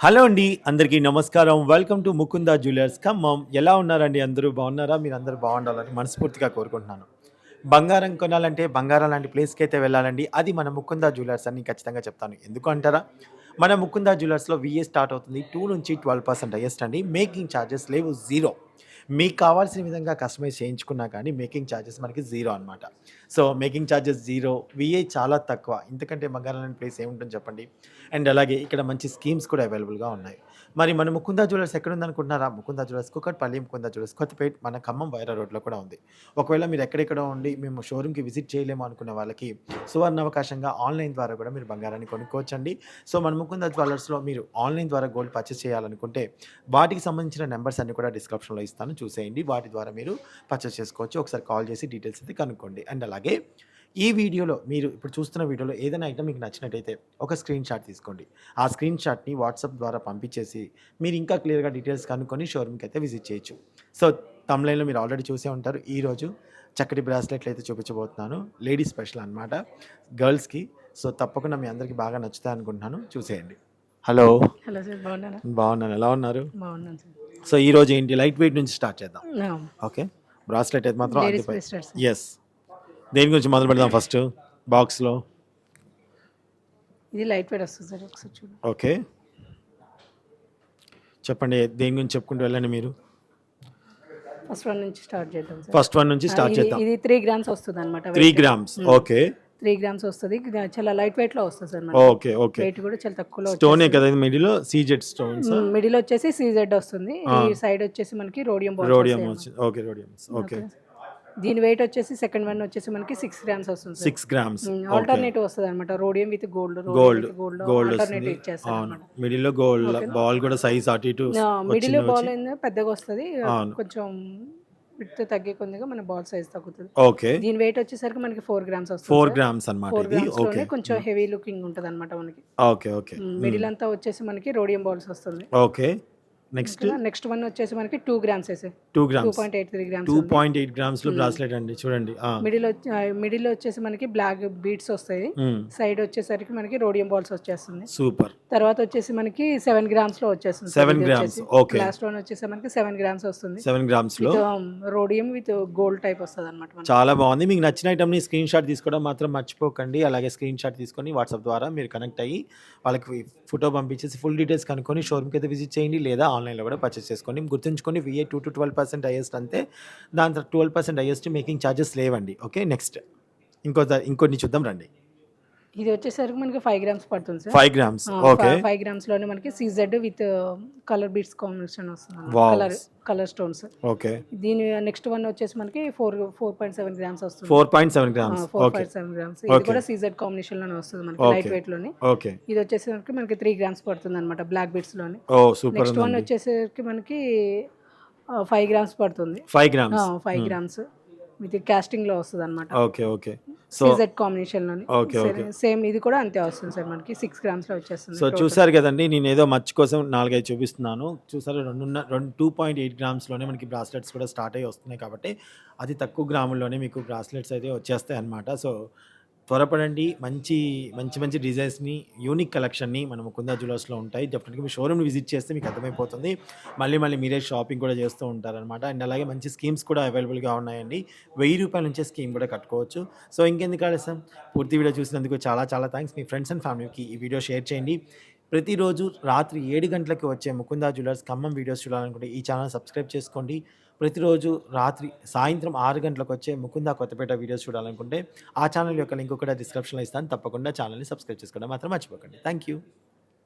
Hello అండి అందరికీ నమస్కారం. Welcome to Mukunda jewellers Khammam ఎలా ఉన్నారండి? అందరూ బాగున్నారా? మీరు అందరూ బాగుండాలని మనస్ఫూర్తిగా కోరుకుంటున్నాను. బంగారం కొనాలంటే బంగారం లాంటి ప్లేస్కి అయితే వెళ్ళాలండి. అది మన ముకుందా జ్యువెలర్స్ అని ఖచ్చితంగా చెప్తాను. ఎందుకు అంటారా? మన ముకుందా జ్యువెలర్స్లో విఏ స్టార్ట్ అవుతుంది. టూ నుంచి ట్వెల్వ్ పర్సెంట్ హైయెస్ట్ అండి. మేకింగ్ ఛార్జెస్ లేవు జీరో మీకు కావాల్సిన విధంగా కస్టమైజ్ చేయించుకున్నా కానీ మేకింగ్ ఛార్జెస్ మనకి జీరో అనమాట so making charges zero VA చాలా తక్కువ. ఇంతకంటే బంగారం ప్లేస్ ఏముంటుంది చెప్పండి? అండ్ అలాగే ఇక్కడ మంచి స్కీమ్స్ కూడా అవైలబుల్గా ఉన్నాయి. మరి మన ముకుందా జ్యువెలర్స్ ఎక్కడ ఉందనుకుంటున్నారా ముకుందా జ్యువెలర్స్ కుక్కట్పల్లి ముకుందా జ్యువెలర్స్ కొత్తపేట మన ఖమ్మం వైరా రోడ్లో కూడా ఉంది. ఒకవేళ మీరు ఎక్కడెక్కడ ఉండి మేము షోరూమ్కి విజిట్ చేయలేము అనుకునే వాళ్ళకి సువర్ణ అవకాశంగా ఆన్లైన్ ద్వారా కూడా మీరు బంగారాన్ని కొనుక్కోవచ్చండి. సో మన ముకుందా జ్యువెలర్స్లో మీరు ఆన్లైన్ ద్వారా గోల్డ్ పర్చేస్ చేయాలనుకుంటే వాటికి సంబంధించిన నెంబర్స్ అన్ని కూడా డిస్క్రిప్షన్లో ఇస్తాను. చూసేయండి. వాటి ద్వారా మీరు పర్చేస్ చేసుకోవచ్చు. ఒకసారి కాల్ చేసి డీటెయిల్స్ అయితే కనుక్కోండి. అండ్ అలాగే ఈ వీడియోలో మీరు ఇప్పుడు చూస్తున్న వీడియోలో ఏదైనా ఐటమ్ మీకు నచ్చినట్టయితే ఒక స్క్రీన్ షాట్ తీసుకోండి. ఆ స్క్రీన్ షాట్ని వాట్సాప్ ద్వారా పంపించేసి మీరు ఇంకా క్లియర్గా డీటెయిల్స్ కనుక్కొని షోరూమ్కి అయితే విజిట్ చేయొచ్చు. సో తమ్లైన్లో మీరు ఆల్రెడీ చూసే ఉంటారు. ఈరోజు చక్కటి బ్రాస్లెట్లు అయితే చూపించబోతున్నాను. లేడీస్ స్పెషల్ అనమాట గర్ల్స్కి సో తప్పకుండా మీ అందరికీ బాగా నచ్చుతాయి అనుకుంటున్నాను. చూసేయండి. హలో హలో సార్ బాగున్నారా? బాగున్నాను. ఎలా ఉన్నారు? బాగున్నాను సార్ సో ఈరోజు ఏంటి? లైట్ వెయిట్ నుంచి స్టార్ట్ చేద్దాం. ఓకే బ్రాస్లెట్ అయితే మాత్రం ఎస్ దేని గురించి మొదలు పెడదాం ఫస్ట్ బాక్స్లో. ఇది లైట్ వెయిట్ వస్తుంది సార్ ఒకసారి చూడండి ఓకే. చెప్పండి దేని గురించి చెప్పుకుంటూ వెళ్ళండి మీరు? ఫస్ట్ వన్ నుంచి స్టార్ట్ చేద్దాం సార్. ఫస్ట్ వన్ నుంచి స్టార్ట్ చేద్దాం. ఇది త్రీ గ్రామ్స్ వస్తుంది అనమాట three grams okay. Three grams వస్తుంది. చాలా లైట్ వెయిట్లో వస్తుంది సార్ ఓకే ఓకే. వెయిట్ కూడా చాలా తక్కువలో స్టోనే కదా ఇది మిడిలో సీజెడ్ స్టోన్స్ మిడిల్ వచ్చేసి సీజెడ్ వస్తుంది. ఈ సైడ్ వచ్చేసి మనకి rhodium rhodium okay rhodiums okay దీని వెయిట్ వచ్చేసి సెకండ్ వన్ వచ్చేసి మనకి సిక్స్ గ్రామ్స్ వస్తుంది. సిక్స్ గ్రామ్స్ ఆల్టర్నేటివ్ వస్తుంది అనమాట rhodium with gold gold gold gold alternative అవును. మిడిల్లో గోల్డ్ బాల్ కూడా సైజ్ అటు ఇటు మిడిల్ బాల్ పెద్దగా వస్తుంది. కొంచెం విత్ తగ్గే కొద్దిగా మన బాల్ సైజ్ తగ్గుతుంది. ఓకే దీని వెయిట్ వచ్చేసరికి మనకి ఫోర్ గ్రామ్స్ వస్తుంది. ఫోర్ గ్రామ్స్లోనే కొంచెం హెవీ లుకింగ్ ఉంటుంది అనమాట మనకి. ఓకే ఓకే మిడిల్ అంతా వచ్చేసి మనకి రోడియం బాల్స్ వస్తుంది. ఓకే నెక్స్ట్ నెక్స్ట్ వన్ వచ్చేసి మనకి టూ గ్రామ్స్ వేసే two two grams point eight three grams two point eight గ్రామ్స్లో bracelet అండి చూడండి. మిడిల్ మిడిల్ వచ్చేసి మనకి బ్లాక్ బీట్స్ వస్తాయి. సైడ్ వచ్చేసరికి మనకి రోడియం బాల్స్ వచ్చేస్తుంది. సూపర్ తర్వాత వచ్చేసి మనకి సెవెన్ గ్రామ్స్లో వచ్చేస్తుంది. Seven grams okay last one వచ్చేసి మనకి సెవెన్ గ్రామ్స్ వస్తుంది. సెవెన్ గ్రామ్స్లో. రోడియం విత్ గోల్డ్ టైప్ వస్తుంది అనమాట చాలా బాగుంది. మీకు నచ్చిన ఐటమ్ని స్క్రీన్ షాట్ తీసుకోవడం మాత్రం మర్చిపోకండి. అలాగే స్క్రీన్ షాట్ తీసుకొని వాట్సాప్ ద్వారా మీరు కనెక్ట్ అయ్యి వాళ్ళకి ఫోటో పంపించేసి ఫుల్ డీటెయిల్స్ కనుక్కొని షోరూమ్కి అయితే విజిట్ చేయండి లేదా ఆన్లైన్లో కూడా పర్చేస్ చేసుకోండి. గుర్తుంచుకొని VA two to twelve percent highest అంతే దాని twelve percent highest making charges లేవండి. ఓకే నెక్స్ట్ ఇంకో ఇంకొన్ని చూద్దాం రండి. ఇది వచ్చేసరికి మనకి ఫైవ్ గ్రామ్స్ పడుతుంది sir. Five grams okay five గ్రామ్స్లోనే మనకి CZ with colour beads combination వస్తుంది. కలర్ కలర్ స్టోన్స్ ఓకే దీని నెక్స్ట్ వన్ వచ్చేసి మనకి four four point seven grams వస్తుంది. Four point seven grams four point seven grams ఇది కూడా CZ కాంబినేషన్లోనే వస్తుంది మనకి. లైట్ వెయిట్లోని. ఓకే ఇది వచ్చేసరికి మనకి త్రీ గ్రామ్స్ పడుతుంది అనమాట బ్లాక్ బీట్స్లోని. ఓ సూపర్ నెక్స్ట్ వన్ వచ్చేసరికి మనకి ఫైవ్ గ్రామ్స్ పడుతుంది. Five grams five grams with కాస్టింగ్లో వస్తుంది అనమాట ఓకే ఓకే. సో సీజెడ్ కాంబినేషన్లోని Okay, okay. సేమ్ ఇది కూడా అంతే వస్తుంది సార్ మనకి. సిక్స్ గ్రామ్స్లో వచ్చేస్తుంది సో చూసారు కదండి నేను ఏదో మర్చి కోసం నాలుగైదు చూపిస్తున్నాను. చూసారు రెండున్న రెండు టూ పాయింట్ ఎయిట్ గ్రామ్స్లోనే మనకి బ్రాస్లెట్స్ కూడా స్టార్ట్ అయ్యి వస్తున్నాయి కాబట్టి అతి తక్కువ గ్రాముల్లోనే మీకు బ్రాస్లెట్స్ అయితే వచ్చేస్తాయి అన్నమాట సో త్వరపడండి. మంచి మంచి మంచి డిజైన్స్ని యూనిక్ కలెక్షన్ని మన ముకుందా జ్యువెలర్స్లో ఉంటాయి. డెఫినెట్గా మీ షోరూమ్ని విజిట్ చేస్తే మీకు అర్థమైపోతుంది. మళ్ళీ మళ్ళీ మీరే షాపింగ్ కూడా చేస్తూ ఉంటారనమాట అండ్ అలాగే మంచి స్కీమ్స్ కూడా అవైలబుల్గా ఉన్నాయండి. వెయ్యి రూపాయల నుంచే స్కీమ్ కూడా కట్టుకోవచ్చు. సో ఇంకెందుకు ఆలస్యం? పూర్తి వీడియో చూసినందుకు చాలా చాలా థ్యాంక్స్. మీ ఫ్రెండ్స్ అండ్ ఫ్యామిలీకి ఈ వీడియో షేర్ చేయండి. ప్రతిరోజు రాత్రి ఏడు గంటలకి వచ్చే ముకుందా జ్యువెలర్స్ ఖమ్మం వీడియోస్ చూడాలనుకుంటే ఈ ఛానల్ సబ్స్క్రైబ్ చేసుకోండి. ప్రతిరోజు రాత్రి సాయంత్రం ఆరు గంటలకు వచ్చే ముకుందా కొత్తపేట వీడియోస్ చూడాలనుకుంటే ఆ ఛానల్ యొక్క లింక్ కూడా డిస్క్రిప్షన్లో ఇస్తాను. తప్పకుండా ఛానల్ని సబ్స్క్రైబ్ చేసుకోవడం మాత్రం మర్చిపోకండి. Thank you